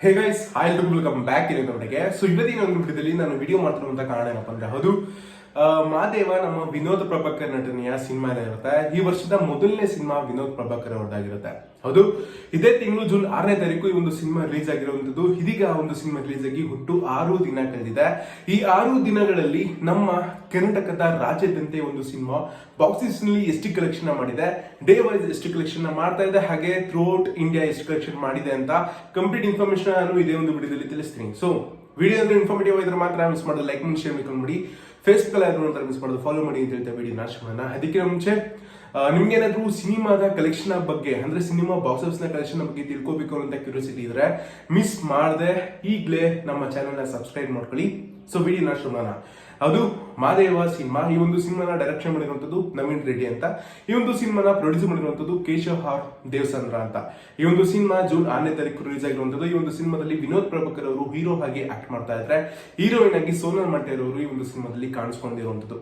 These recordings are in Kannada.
Hey guys hi welcome back ನಮಗೆ ಸೊ ಇವತ್ತಿನ ಒಂದು ವಿಡಿಯೋದಲ್ಲಿ ನಾನು ವಿಡಿಯೋ ಮಾಡ್ತಿರುವಂತ ಕಾರಣ ಏನಪ್ಪ ಅಂದ್ರೆ ಆ, ಮಾದೇವ ನಮ್ಮ ವಿನೋದ್ ಪ್ರಭಾಕರ್ ನಟನೆಯ ಸಿನಿಮಾ ಇರುತ್ತೆ. ಈ ವರ್ಷದ ಮೊದಲನೇ ಸಿನಿಮಾ ವಿನೋದ್ ಪ್ರಭಾಕರ್ ಅವರದಾಗಿರುತ್ತೆ. ಹೌದು. ಇದೇ ತಿಂಗಳು ಜೂನ್ ಆರನೇ ತಾರೀಕು ಈ ಒಂದು ಸಿನಿಮಾ ರಿಲೀಸ್ ಆಗಿರುವಂತದ್ದು. ಇದೀಗ ಆ ಒಂದು ಸಿನಿಮಾ ರಿಲೀಸ್ ಆಗಿ ಹುಟ್ಟು ಆರು ದಿನ ಕಳೆದಿದೆ. ಈ ಆರು ದಿನಗಳಲ್ಲಿ ನಮ್ಮ ಕರ್ನಾಟಕದ ರಾಜ್ಯದಂತೆ ಒಂದು ಸಿನಿಮಾ ಬಾಕ್ಸಿಸ್ನಲ್ಲಿ ಎಷ್ಟು ಕಲೆಕ್ಷನ್ ಮಾಡಿದೆ. ಡೇ ವೈಸ್ ಎಷ್ಟು ಕಲೆಕ್ಷನ್ ಮಾಡ್ತಾ ಇದೆ. ಹಾಗೆ ಥ್ರೂಔಟ್ ಇಂಡಿಯಾ ಎಷ್ಟು ಕಲೆಕ್ಷನ್ ಮಾಡಿದೆ ಅಂತ ಕಂಪ್ಲೀಟ್ ಇನ್ಫಾರ್ಮೇಶನ್ ನಾನು ಇದೇ ಒಂದು ವಿಡಿಯೋದಲ್ಲಿ ತಿಳಿಸ್ತೀನಿ. ಸೊ ವಿಡಿಯೋ ಅಂದ್ರೆ ಇನ್ಫಾರ್ಮೇಟಿವ್ ಇದ್ರೆ ಮಾತ್ರ ಮಿಸ್ ಮಾಡೋದು ಲೈಕ್ ಮಾಡಿ ಶೇರ್ ಮಾಡ್ಕೊಂಡು ಫೇಸ್ಬುಕ್ ಅಲ್ಲಿ ಯಾರು ನೋಡ್ತಾರೆ ಮಿಸ್ ಮಾಡೋದು. ಫಾಲೋ ಮಾಡಿ ಅಂತ ಹೇಳ್ತಾ ವಿಡಿಯೋ ನಾಶ ಮಾಡೋಣ. ಅದಕ್ಕೆ ಮುಂಚೆ ನಿಮ್ಗೇನಾದ್ರೂ ಸಿನಿಮಾದ ಕಲೆಕ್ಷನ್ ಬಗ್ಗೆ, ಅಂದ್ರೆ ಸಿನಿಮಾ ಬಾಕ್ಸ್ ಆಫೀಸ್ನ ಕಲೆಕ್ಷನ್ ಬಗ್ಗೆ ತಿಳ್ಕೊಬೇಕು ಅಂತ ಕ್ಯೂರಿಯಾಸಿಟಿ ಇದ್ರೆ ಮಿಸ್ ಮಾಡದೆ ಈಗಲೇ ನಮ್ಮ ಚಾನೆಲ್ನ ಸಬ್ಸ್ಕ್ರೈಬ್ ಮಾಡ್ಕೊಳ್ಳಿ. ಸೊ ಬಿಡಿ ನಾ ಮಾಡೋಣ ಅದು ಮಾದೇವ ಸಿನಿಮಾ, ಈ ಒಂದು ಸಿನಿಮಾನ ಡೈರೆಕ್ಷನ್ ಮಾಡಿರುವಂತದ್ದು ನವೀನ್ ರೆಡ್ಡಿ ಅಂತ. ಈ ಒಂದು ಸಿನಿಮಾನ ಪ್ರೊಡ್ಯೂಸ್ ಮಾಡಿರುವಂಥದ್ದು ಕೇಶವ್ ಹಾರ್ ದೇವಸಂದ್ರ ಅಂತ. ಈ ಒಂದು ಸಿನಿಮಾ ಜೂನ್ ಆರನೇ ತಾರೀಕು ರಿಲೀಸ್ ಆಗಿರುವಂತದ್ದು ಈ ಒಂದು ಸಿನಿಮಾದಲ್ಲಿ ವಿನೋದ್ ಪ್ರಭಾಕರ್ ಅವರು ಹೀರೋ ಆಗಿ ಆಕ್ಟ್ ಮಾಡ್ತಾ ಇದ್ರೆ ಹೀರೋಯಿನ್ ಆಗಿ ಸೋನಲ್ ಮಂಟೇರ್ ಅವರು ಈ ಒಂದು ಸಿನಿಮಾದಲ್ಲಿ ಕಾಣಿಸ್ಕೊಂಡಿರುವಂತದ್ದು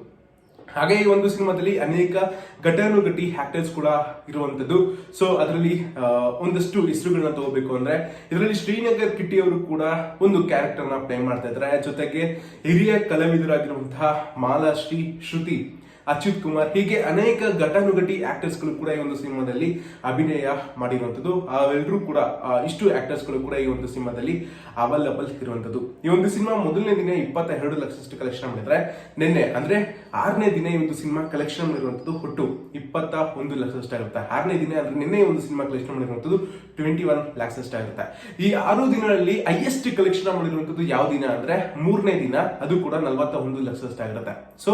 ಹಾಗೆ ಈ ಒಂದು ಸಿನಿಮಾದಲ್ಲಿ ಅನೇಕ ಘಟಾನುಘಟಿ ಆಕ್ಟರ್ಸ್ ಕೂಡ ಇರುವಂತದ್ದು ಸೊ ಅದರಲ್ಲಿ ಒಂದಷ್ಟು ಹೆಸರುಗಳನ್ನ ತಗೋಬೇಕು ಅಂದ್ರೆ, ಇದರಲ್ಲಿ ಶ್ರೀನಗರ್ ಕಿಟ್ಟಿ ಅವರು ಕೂಡ ಒಂದು ಕ್ಯಾರೆಕ್ಟರ್ನ ಪ್ಲೇ ಮಾಡ್ತಾ ಇದ್ದಾರೆ. ಜೊತೆಗೆ ಹಿರಿಯ ಕಲಾವಿದರಾಗಿರುವಂತಹ ಮಾಲಾಶ್ರೀ ಶ್ರುತಿ. ಅಚ್ಯುತ್ ಕುಮಾರ್ ಹೀಗೆ ಅನೇಕ ಘಟಾನುಘಟಿ ಆಕ್ಟರ್ಸ್ಗಳು ಕೂಡ ಈ ಒಂದು ಸಿನಿಮಾದಲ್ಲಿ ಅಭಿನಯ ಮಾಡಿರುವಂಥದ್ದು. ಅವೆಲ್ಲರೂ ಕೂಡ ಇಷ್ಟು ಆಕ್ಟರ್ಸ್ಗಳು ಕೂಡ ಈ ಒಂದು ಸಿನಿಮಾದಲ್ಲಿ ಅವೈಲಬಲ್ ಇರುವಂಥದ್ದು. ಈ ಒಂದು ಸಿನಿಮಾ ಮೊದಲನೇ ದಿನ ಇಪ್ಪತ್ತ ಎರಡು ಲಕ್ಷದಷ್ಟು ಕಲೆಕ್ಷನ್ ಮಾಡಿದ್ರೆ ನಿನ್ನೆ, ಅಂದ್ರೆ ಆರನೇ ದಿನ ಈ ಒಂದು ಸಿನಿಮಾ ಕಲೆಕ್ಷನ್ ಮಾಡಿರುವಂತದ್ದು ಒಟ್ಟು ಇಪ್ಪತ್ತ ಒಂದು ಲಕ್ಷದಷ್ಟು ಆಗುತ್ತೆ. ಆರನೇ ದಿನ ಅಂದ್ರೆ ನಿನ್ನೆ ಒಂದು ಸಿನಿಮಾ ಕಲೆಕ್ಷನ್ ಮಾಡಿರುವಂತದ್ದು ಟ್ವೆಂಟಿ ಒನ್ ಲ್ಯಾಕ್ಸ್ ಆಗುತ್ತೆ. ಈ ಆರು ದಿನಗಳಲ್ಲಿ ಹೈಯೆಸ್ಟ್ ಕಲೆಕ್ಷನ್ ಮಾಡಿರುವಂಥದ್ದು ಯಾವ ದಿನ ಅಂದ್ರೆ ಮೂರನೇ ದಿನ, ಅದು ಕೂಡ ನಲವತ್ತ ಒಂದು ಲಕ್ಷದಷ್ಟು ಆಗಿರುತ್ತೆ. ಸೊ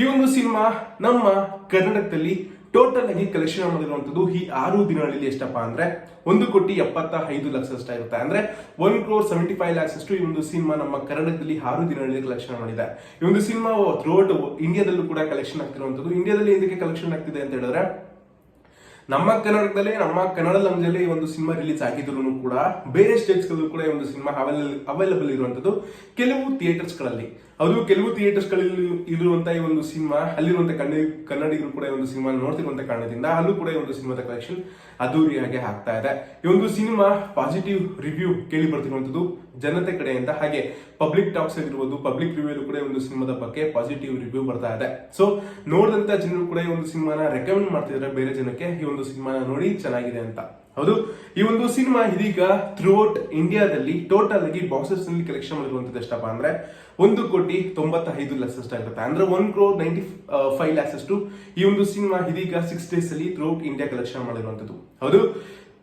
ಈ ಒಂದು ಸಿನಿಮಾ ನಮ್ಮ ಕರ್ನಾಟಕದಲ್ಲಿ ಟೋಟಲ್ ಆಗಿ ಕಲೆಕ್ಷನ್ ಮಾಡಿರುವಂಥದ್ದು ಈ ಆರು ದಿನಗಳಲ್ಲಿ ಎಷ್ಟಪ್ಪ ಅಂದ್ರೆ ಒಂದು ಕೋಟಿ ಎಪ್ಪತ್ತ ಐದು ಲಕ್ಷ ಅಷ್ಟಾಗುತ್ತೆ ಅಂದ್ರೆ one crore seventy five lakhs ಅಷ್ಟು ಈ ಒಂದು ಸಿನಿಮಾ ನಮ್ಮ ಕನ್ನಡದಲ್ಲಿ ಆರು ದಿನಗಳಲ್ಲಿ ಕಲೆಕ್ಷನ್ ಮಾಡಿದೆ. ಈ ಒಂದು ಸಿನಿಮಾ ಥ್ರೂಔಟ್ ಇಂಡಿಯಾದಲ್ಲೂ ಕೂಡ ಕಲೆಕ್ಷನ್ ಆಗ್ತಿರುವಂಥದ್ದು. ಇಂಡಿಯಾದಲ್ಲಿ ಇದಕ್ಕೆ ಕಲೆಕ್ಷನ್ ಆಗ್ತಿದೆ ಅಂತ ಹೇಳಿದ್ರೆ, ನಮ್ಮ ಕನ್ನಡದಲ್ಲೇ ನಮ್ಮ ಕನ್ನಡ ಲಂಜಲ್ಲಿ ಒಂದು ಸಿನಿಮಾ ರಿಲೀಸ್ ಆಗಿದ್ರು ಕೂಡ ಬೇರೆ ಸ್ಟೇಟ್ಸ್ ಕೂಡ ಈ ಒಂದು ಸಿನಿಮಾ ಅವೈಲಬಲ್ ಇರುವಂತದ್ದು ಕೆಲವು ಥಿಯೇಟರ್ಸ್ಗಳಲ್ಲಿ. ಅದು ಕೆಲವು ಥಿಯೇಟರ್ಸ್ಗಳಲ್ಲಿ ಗಳಲ್ಲಿ ಇರುವಂತ ಈ ಒಂದು ಸಿನಿಮಾ ಅಲ್ಲಿರುವಂತಹ ಕನ್ನಡ, ಕನ್ನಡಿಗರು ಕೂಡ ಈ ಒಂದು ಸಿನಿಮಾ ನೋಡ್ತಿರುವಂತ ಕಾರಣದಿಂದ ಅಲ್ಲೂ ಕೂಡ ಈ ಒಂದು ಸಿನಿಮಾದ ಕಲೆಕ್ಷನ್ ಅದ್ದೂರಿಯಾಗಿ ಆಗ್ತಾ ಇದೆ. ಈ ಒಂದು ಸಿನಿಮಾ ಪಾಸಿಟಿವ್ ರಿವ್ಯೂ ಕೇಳಿ ಬರ್ತಿರುವಂತದ್ದು ಜನತೆ ಕಡೆಯಿಂದ. ಹಾಗೆ ಪಬ್ಲಿಕ್ ಟಾಕ್ಸ್ ಆಗಿರ್ಬೋದು ಪಬ್ಲಿಕ್ ರಿವ್ಯೂ ಕೂಡ ಒಂದು ಸಿನಿಮಾದ ಬಗ್ಗೆ ಪಾಸಿಟಿವ್ ರಿವ್ಯೂ ಬರ್ತಾ ಇದೆ. ಸೊ ನೋಡಿದಂತ ಜನರು ಕೂಡ ಈ ಒಂದು ಸಿನಿಮಾನ ರೆಕಮೆಂಡ್ ಮಾಡ್ತಿದ್ದಾರೆ ಬೇರೆ ಜನಕ್ಕೆ ಈ ಒಂದು ಸಿನಿಮಾನ ನೋಡಿ ಚೆನ್ನಾಗಿದೆ ಅಂತ. ಹೌದು. ಈ ಒಂದು ಸಿನಿಮಾ ಇದೀಗ ಥ್ರೂಔಟ್ ಇಂಡಿಯಾದಲ್ಲಿ ಟೋಟಲ್ ಆಗಿ ಬಾಕ್ಸಸ್ನಲ್ಲಿ ಕಲೆಕ್ಷನ್ ಮಾಡಿರುವಂತದ್ದು ಎಷ್ಟಪ್ಪ ಅಂದ್ರೆ ಒಂದು ಕೋಟಿ ತೊಂಬತ್ತ ಐದು ಲಕ್ಷ ಆಗಿರುತ್ತೆ ಅಂದ್ರೆ one crore ninety five lakhs ಅಷ್ಟು ಈ ಒಂದು ಸಿನಿಮಾ ಇದೀಗ ಸಿಕ್ಸ್ ಡೇಸ್ ಅಲ್ಲಿ ಥ್ರೂಔಟ್ ಇಂಡಿಯಾ ಕಲೆಕ್ಷನ್ ಮಾಡಿರುವಂತದ್ದು ಹೌದು.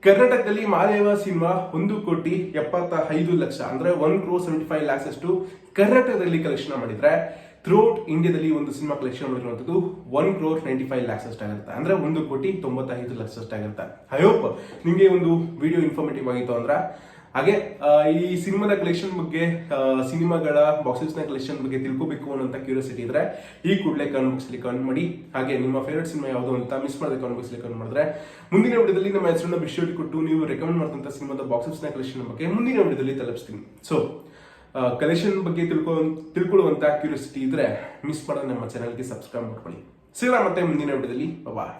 ಕರ್ನಾಟಕದಲ್ಲಿ ಮಾದೇವ ಸಿನಿಮಾ ಒಂದು ಕೋಟಿ ಎಪ್ಪತ್ತ ಐದು ಲಕ್ಷ ಅಂದ್ರೆ one crore seventy five lakhs ಅಷ್ಟು ಕರ್ನಾಟಕದಲ್ಲಿ ಕಲೆಕ್ಷನ್ ಮಾಡಿದ್ರೆ ಥ್ರೂಔಟ್ ಇಂಡಿಯಾದಲ್ಲಿ ಒಂದು ಸಿನಿಮಾ ಕಲೆಕ್ಷನ್ ಮಾಡಿರುವಂಥದ್ದು one crore ninety five lakhs ಅಷ್ಟಾಗುತ್ತೆ ಅಂದ್ರೆ ಒಂದು ಕೋಟಿ ತೊಂಬತ್ತೈದು ಲಕ್ಷ ಅಷ್ಟಾಗುತ್ತೆ ಐ ಹೋಪ್ ನಿಮಗೆ ಒಂದು ವಿಡಿಯೋ ಇನ್ಫಾರ್ಮೇಟಿವ್ ಆಗಿತ್ತು ಅಂದ್ರೆ. ಹಾಗೆ ಈ ಸಿನಿಮಾದ ಕಲೆಕ್ಷನ್ ಬಗ್ಗೆ ಸಿನಿಮಾಗಳ ಬಾಕ್ಸಸ್ನ ಕಲೆಕ್ಷನ್ ಬಗ್ಗೆ ತಿಳ್ಕೊಬೇಕು ಅನ್ನೋಂಥ ಕ್ಯೂರಿಯಾಸಿಟಿ ಇದ್ರೆ ಈ ಕೂಡಲೇ ಕಮೆಂಟ್ ಬಾಕ್ಸ್ ಅಲ್ಲಿ ಕಮೆಂಟ್ ಮಾಡಿ. ಹಾಗೆ ನಿಮ್ಮ ಫೇವ್ರೇಟ್ ಸಿನಿಮಾ ಯಾವುದು ಅಂತ ಮಿಸ್ ಮಾಡದೆ ಕಮೆಂಟ್ ಬಾಕ್ಸ್ ಅಲ್ಲಿ ಕಮೆಂಟ್ ಮಾಡಿದ್ರೆ ಮುಂದಿನ ವಿಡಿಯೋದಲ್ಲಿ ನಮ್ಮ ಹೆಸರನ್ನ ಬಿಶ್ಯೂಟಿ ಕೊಟ್ಟು ನೀವು ರೆಕಮೆಂಡ್ ಮಾಡಿದಂಥ ಸಿನಿಮಾದ ಬಾಕ್ಸಸ್ನ ಕಲೆಕ್ಷನ್ ಬಗ್ಗೆ ಮುಂದಿನ ವಿಡಿಯೋದಲ್ಲಿ ತಲುಪಿಸ್ತೀನಿ. ಸೊ ಕಲೆಕ್ಷನ್ ಬಗ್ಗೆ ತಿಳ್ಕೊ ತಿಳ್ಕೊಳ್ಳುವಂತ ಕ್ಯೂರಿಯಾಸಿಟಿ ಇದ್ರೆ ಮಿಸ್ ಮಾಡೋದು ನಮ್ಮ ಚಾನಲ್ಗೆ ಸಬ್ಸ್ಕ್ರೈಬ್ ಮಾಡ್ಕೊಳ್ಳಿ. ಸಿಗೋಣ ಮತ್ತೆ ಮುಂದಿನ ವಿಡಿಯೋದಲ್ಲಿ. ಬಾಯ್